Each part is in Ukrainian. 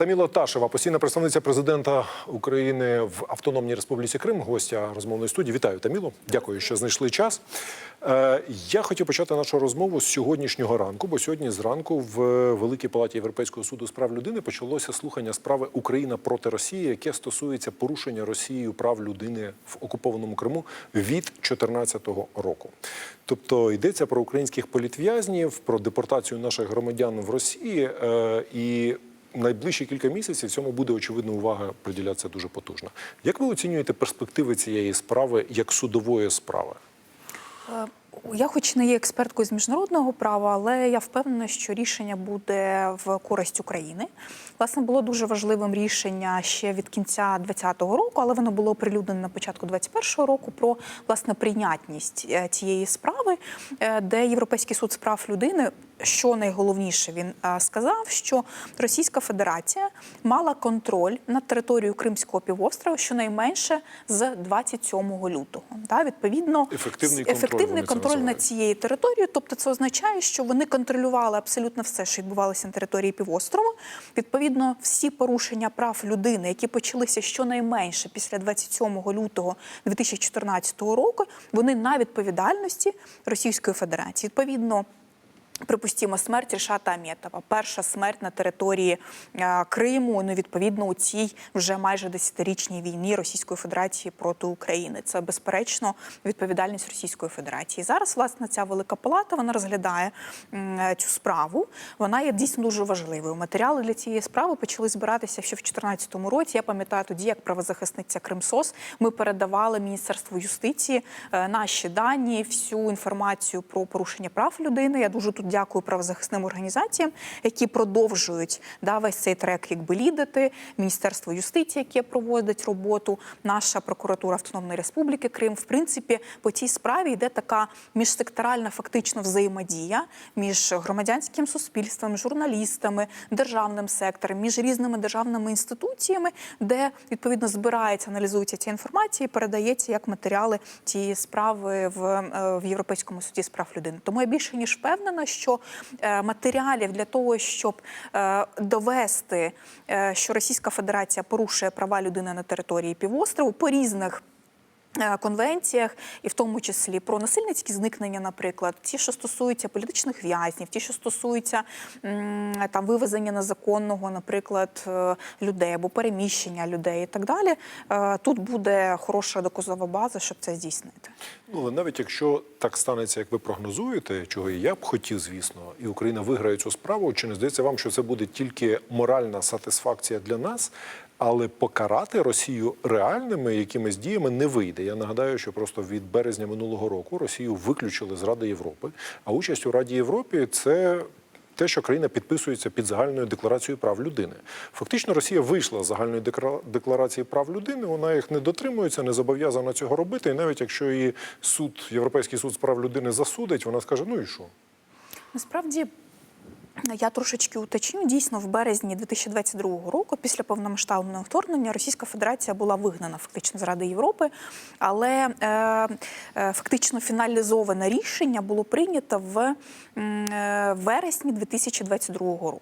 Таміла Ташева, постійна представниця президента України в Автономній Республіці Крим, гостя розмовної студії. Вітаю, Таміло. Дякую, що знайшли час. Е, я хотів почати нашу розмову з сьогоднішнього ранку, бо сьогодні зранку в Великій Палаті Європейського суду з прав людини почалося слухання справи Україна проти Росії, яке стосується порушення Росією прав людини в окупованому Криму від 2014 року. Тобто йдеться про українських політв'язнів, про депортацію наших громадян в Росії е, і. Найближчі кілька місяців цьому буде очевидно увага приділятися дуже потужно. Як ви оцінюєте перспективи цієї справи як судової справи? Я, хоч не є експерткою з міжнародного права, але я впевнена, що рішення буде в користь України. Власне, було дуже важливим рішення ще від кінця 2020 року, але воно було оприлюднене на початку 2021 року про власне прийнятність е, цієї справи, е, де Європейський суд з прав людини. Що найголовніше він е, сказав, що Російська Федерація мала контроль над територією Кримського півострова щонайменше з 27 лютого. Да, відповідно, Ефективний контроль, ефективний контроль над цією територією. Тобто, це означає, що вони контролювали абсолютно все, що відбувалося на території півострова. Відповідно, всі порушення прав людини, які почалися щонайменше після 27 лютого 2014 року, вони на відповідальності Російської Федерації. Відповідно. Припустімо, смерть Рішата Аметова. Перша смерть на території е, Криму. Ну, відповідно, у цій вже майже десятирічній війні Російської Федерації проти України. Це безперечно відповідальність Російської Федерації. Зараз власне ця велика палата вона розглядає м, е, цю справу. Вона є дійсно дуже важливою. Матеріали для цієї справи почали збиратися ще в 2014 році. Я пам'ятаю тоді, як правозахисниця Кримсос, ми передавали Міністерству юстиції е, наші дані, всю інформацію про порушення прав людини. Я дуже тут дякую правозахисним організаціям, які продовжують да, весь цей трек, якби лідити. Міністерство юстиції, яке проводить роботу, наша прокуратура Автономної Республіки Крим. В принципі, по цій справі йде така міжсекторальна фактично взаємодія між громадянським суспільством, журналістами, державним сектором, між різними державними інституціями, де відповідно збирається, аналізується ця інформація і передається як матеріали цієї справи в, е, в Європейському суді з прав людини. Тому я більше ніж впевнена, що е, матеріалів для того, щоб е, довести, е, що Російська Федерація порушує права людини на території півострову по різних. Е, Конвенціях, і в тому числі про насильницькі зникнення, наприклад, ті, що стосуються політичних в'язнів, ті, що стосуються там вивезення незаконного, наприклад, е, людей або переміщення людей і так далі. е, Тут буде хороша доказова база, щоб це здійснити. Ну, але навіть якщо так станеться, як ви прогнозуєте, чого і я б хотів, звісно, і Україна виграє цю справу, чи не здається вам, що це буде тільки моральна сатисфакція для нас, але покарати Росію реальними якимись діями не вийде. Я нагадаю, що просто від березня минулого року Росію виключили з Ради Європи, а участь у Раді Європи це. Те, що країна підписується під загальною декларацією прав людини, фактично Росія вийшла з загальної декларації прав людини. Вона їх не дотримується, не зобов'язана цього робити. І навіть якщо її суд, Європейський суд з прав людини засудить, вона скаже: ну і що? Насправді. Я трошечки уточню. Дійсно, в березні 2022 року, після повномасштабного вторгнення, Російська Федерація була вигнана фактично з Ради Європи, але е, е, фактично фіналізоване рішення було прийнято в е, вересні 2022 року.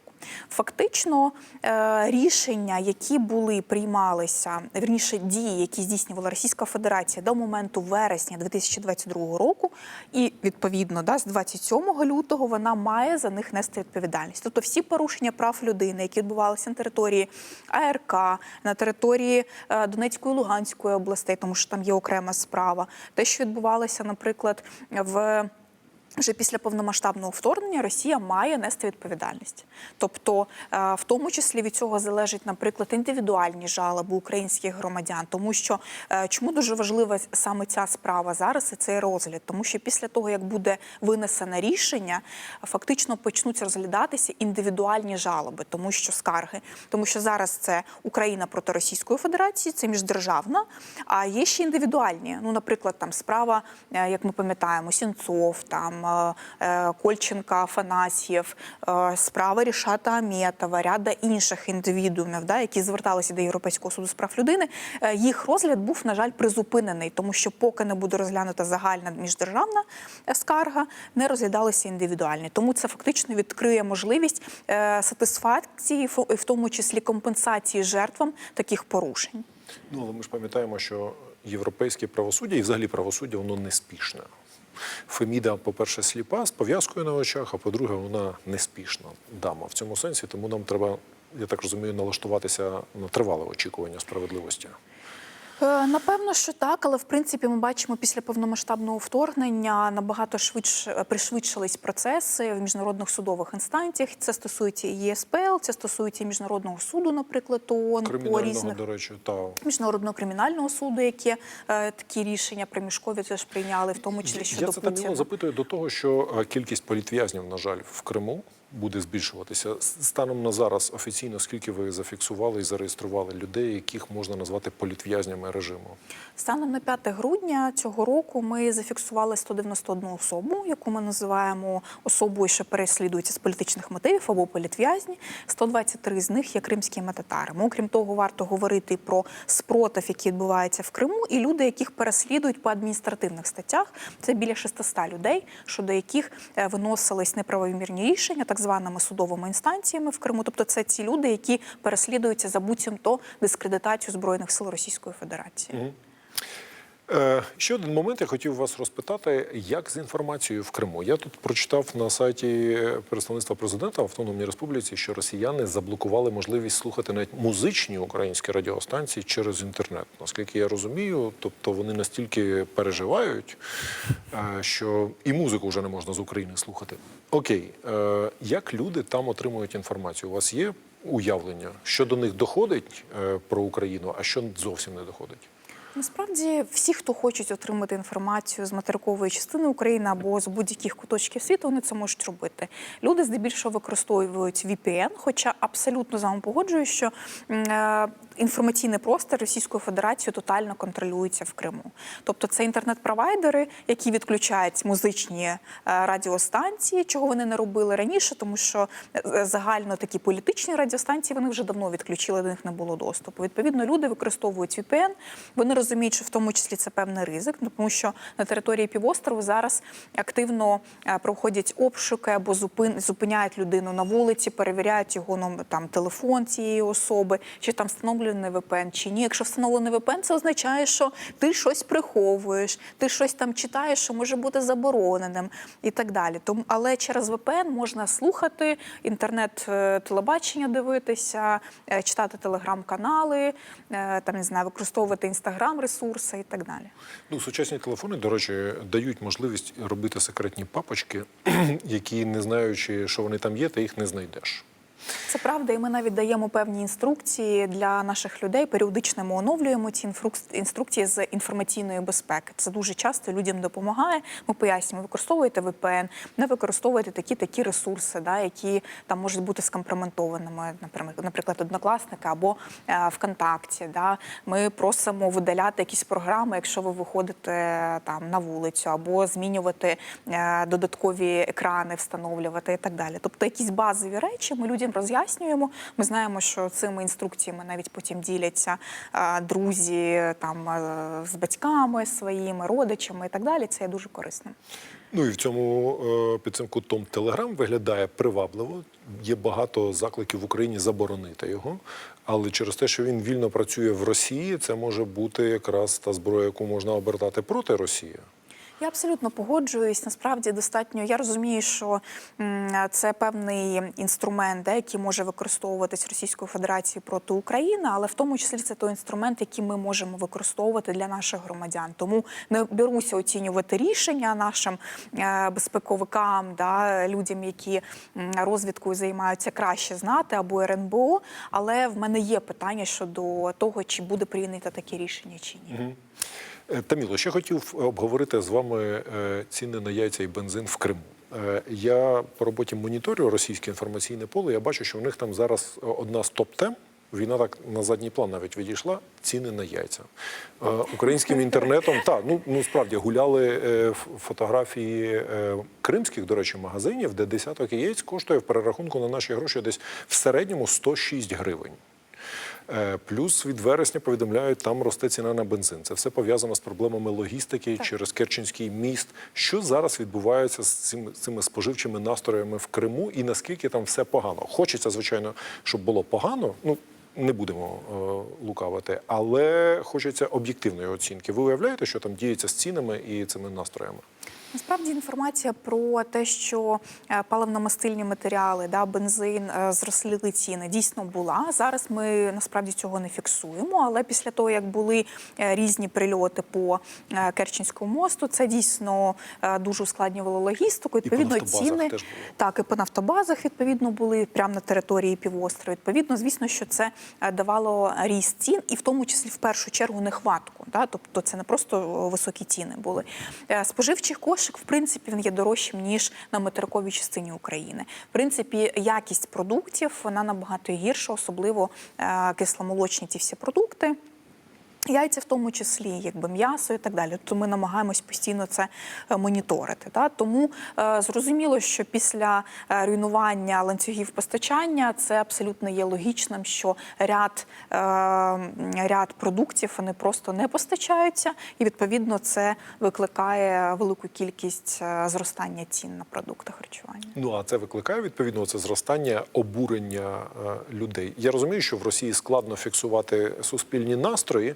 Фактично, е, рішення, які були приймалися, вірніше дії, які здійснювала Російська Федерація до моменту вересня 2022 року, і відповідно да, з 27 лютого вона має за них нести відповідальність. Тобто всі порушення прав людини, які відбувалися на території АРК, на території е, Донецької Луганської областей, тому що там є окрема справа, те, що відбувалося, наприклад, в вже після повномасштабного вторгнення Росія має нести відповідальність. Тобто, е, в тому числі від цього залежить, наприклад, індивідуальні жалоби українських громадян, тому що е, чому дуже важлива саме ця справа зараз і цей розгляд, тому що після того, як буде винесене рішення, фактично почнуть розглядатися індивідуальні жалоби, тому що скарги, тому що зараз це Україна проти Російської Федерації, це міждержавна, а є ще індивідуальні. Ну, наприклад, там справа, е, як ми пам'ятаємо, Сінцов, там е, Кольченка, Афанасьєв, е, справа Рішата Аметова, ряда інших індивідуумів, да, які зверталися до Європейського суду з прав людини, е, їх розгляд був, на жаль, призупинений, тому що поки не буде розглянута загальна міждержавна скарга, не розглядалися індивідуальні. Тому це фактично відкриє можливість сатисфакції, фо- в тому числі компенсації жертвам таких порушень. Ну, але ми ж пам'ятаємо, що європейське правосуддя і взагалі правосуддя воно неспішне. Феміда, по-перше, сліпа з пов'язкою на очах, а по-друге, вона неспішна дама в цьому сенсі, тому нам треба, я так розумію, налаштуватися на тривале очікування справедливості. Е, Напевно, що так, але в принципі ми бачимо після повномасштабного вторгнення набагато швидше пришвидшились процеси в міжнародних судових інстанціях. Це стосується і ЄСПЛ, це стосується і міжнародного суду, наприклад, ООН по різних до речі, та міжнародного кримінального суду, які е, такі рішення приміжкові теж прийняли, в тому числі щодо я це Путіна. запитую до того, що е, кількість політв'язнів, на жаль, в Криму буде збільшуватися. Станом на зараз офіційно скільки ви зафіксували і зареєстрували людей, яких можна назвати політв'язнями режиму? Станом на 5 грудня цього року ми зафіксували 191 особу, яку ми називаємо особою, що переслідується з політичних мотивів або політв'язні. 123 з них є кримськими татарами. Окрім того, варто говорити про спротив, який відбувається в Криму, і люди, яких переслідують по адміністративних статтях. Це біля 600 людей, щодо яких е, виносились неправомірні рішення так званими судовими інстанціями в Криму. Тобто, це ці люди, які переслідуються за буцімто дискредитацію збройних сил Російської Федерації. Е, ще один момент я хотів вас розпитати, як з інформацією в Криму. Я тут прочитав на сайті представництва президента в Автономній Республіці, що росіяни заблокували можливість слухати навіть музичні українські радіостанції через інтернет. Наскільки я розумію, тобто вони настільки переживають, е, що і музику вже не можна з України слухати. Окей, е, як люди там отримують інформацію? У вас є уявлення, що до них доходить е, про Україну, а що зовсім не доходить? Насправді, всі, хто хочуть отримати інформацію з материкової частини України або з будь-яких куточків світу, вони це можуть робити. Люди здебільшого використовують VPN, хоча абсолютно з вами погоджуюсь, що е, інформаційний простір Російської Федерації тотально контролюється в Криму. Тобто це інтернет-провайдери, які відключають музичні е, радіостанції, чого вони не робили раніше, тому що е, загально такі політичні радіостанції вони вже давно відключили, до них не було доступу. Відповідно, люди використовують VPN, вони розуміють, що в тому числі це певний ризик, тому що на території півострову зараз активно е, проходять обшуки або зупиняють людину на вулиці, перевіряють його ну, там телефон цієї особи, чи там встановлений VPN, чи ні. Якщо встановлений VPN, це означає, що ти щось приховуєш, ти щось там читаєш, що може бути забороненим і так далі. Тому, але через VPN можна слухати інтернет, е, дивитися, е, читати телеграм-канали, там не знаю, використовувати інстаграм ресурси і так далі. Ну, сучасні телефони, до речі, дають можливість робити секретні папочки, які, не знаючи, що вони там є, ти їх не знайдеш. Це правда, і ми навіть даємо певні інструкції для наших людей. Періодично ми оновлюємо ці інструкції з інформаційної безпеки. Це дуже часто людям допомагає. Ми пояснюємо, використовуєте VPN, не використовуєте такі такі ресурси, да, які там можуть бути скомпроментованими, наприклад, однокласника або е, ВКонтакті. Да. Ми просимо видаляти якісь програми, якщо ви виходите там на вулицю, або змінювати е, додаткові екрани, встановлювати і так далі. Тобто якісь базові речі ми людям роз'яснюємо. Ми знаємо, що цими інструкціями навіть потім діляться друзі там е, з батьками своїми, родичами і так далі. Це є дуже корисним. Ну і в цьому е, під цим кутом Телеграм виглядає привабливо. Є багато закликів в Україні заборонити його. Але через те, що він вільно працює в Росії, це може бути якраз та зброя, яку можна обертати проти Росії. Я абсолютно погоджуюсь. Насправді достатньо. Я розумію, що це певний інструмент, да, який може використовуватись Російською Федерацією проти України, але в тому числі це той інструмент, який ми можемо використовувати для наших громадян. Тому не беруся оцінювати рішення нашим е, безпековикам, да, людям, які розвідкою займаються краще знати або РНБО. Але в мене є питання щодо того, чи буде прийнято таке рішення чи ні. Е, Таміло, ще хотів обговорити з вами е, ціни на яйця і бензин в Криму. Е, Я по роботі моніторю російське інформаційне поле. Я бачу, що в них там зараз одна з топ-тем Війна так на задній план навіть відійшла. Ціни на яйця Е, українським інтернетом. Та ну ну справді гуляли е, фотографії е, кримських, до речі, магазинів, де десяток яєць коштує в перерахунку на наші гроші десь в середньому 106 гривень. Е, Плюс від вересня повідомляють, там росте ціна на бензин. Це все пов'язано з проблемами логістики через Керченський міст. Що зараз відбувається з цими, цими споживчими настроями в Криму, і наскільки там все погано? Хочеться, звичайно, щоб було погано. Ну не будемо е, лукавити, але хочеться об'єктивної оцінки. Ви уявляєте, що там діється з цінами і цими настроями? Насправді інформація про те, що е, паливно-мастильні матеріали, да, бензин е, зросли ціни, дійсно була. Зараз ми насправді цього не фіксуємо. Але після того, як були е, різні прильоти по Керченському мосту, це дійсно дуже ускладнювало логістику. І по Відповідно, ціни теж було. так і по нафтобазах відповідно були прямо на території півострова. Відповідно, звісно, що це давало ріст цін, і в тому числі в першу чергу нехватку. Да? Тобто це не просто високі ціни були. Е, Споживчий кошик, в принципі, він є дорожчим ніж на материковій частині України. В принципі, якість продуктів вона набагато гірша, особливо е, кисломолочні ці всі продукти. Яйця в тому числі, якби м'ясо і так далі. Тобто ми намагаємось постійно це е, моніторити. Та? Тому е, зрозуміло, що після е, руйнування ланцюгів постачання це абсолютно є логічним, що ряд, е, ряд продуктів вони просто не постачаються, і відповідно це викликає велику кількість е, зростання цін на продукти харчування. Ну а це викликає відповідно це зростання обурення людей. Я розумію, що в Росії складно фіксувати суспільні настрої,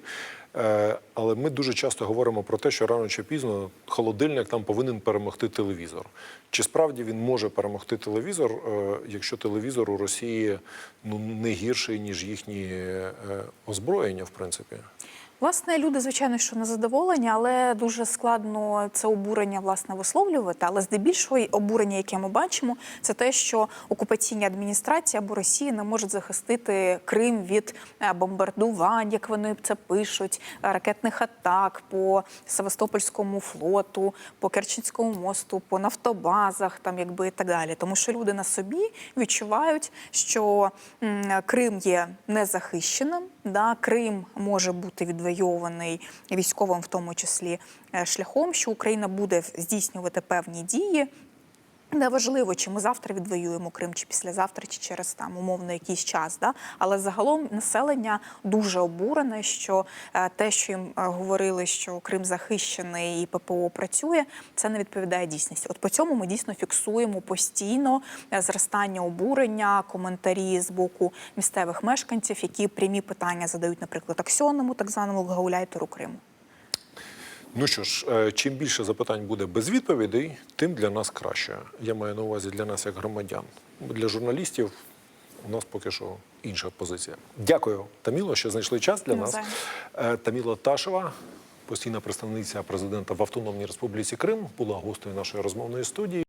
але ми дуже часто говоримо про те, що рано чи пізно холодильник там повинен перемогти телевізор. Чи справді він може перемогти телевізор, е, якщо телевізор у Росії ну не гірший ніж їхні е, озброєння, в принципі? Власне, люди, звичайно, що не задоволені, але дуже складно це обурення власне висловлювати. Але здебільшого обурення, яке ми бачимо, це те, що окупаційні адміністрації або Росії не можуть захистити Крим від е, бомбардувань, як вони це пишуть, ракетних атак по Севастопольському флоту, по Керченському мосту, по нафтобазах, там якби і так далі. Тому що люди на собі відчувають, що Крим є незахищеним. Да, Крим може бути відвоюваний військовим, в тому числі е, шляхом, що Україна буде здійснювати певні дії. Неважливо, чи ми завтра відвоюємо Крим, чи післязавтра, чи через там умовно якийсь час. Да? Але загалом населення дуже обурене, що е, те, що їм е, говорили, що Крим захищений і ППО працює, це не відповідає дійсності. От по цьому ми дійсно фіксуємо постійно е, зростання обурення, коментарі з боку місцевих мешканців, які прямі питання задають, наприклад, аксіонному, так званому гауляйтеру Криму. Ну що ж, е, чим більше запитань буде без відповідей, тим для нас краще. Я маю на увазі для нас як громадян. Для журналістів у нас поки що інша позиція. Дякую, Таміло, що знайшли час для нас. Е, Таміла Ташева, постійна представниця президента в Автономній Республіці Крим, була гостею нашої розмовної студії.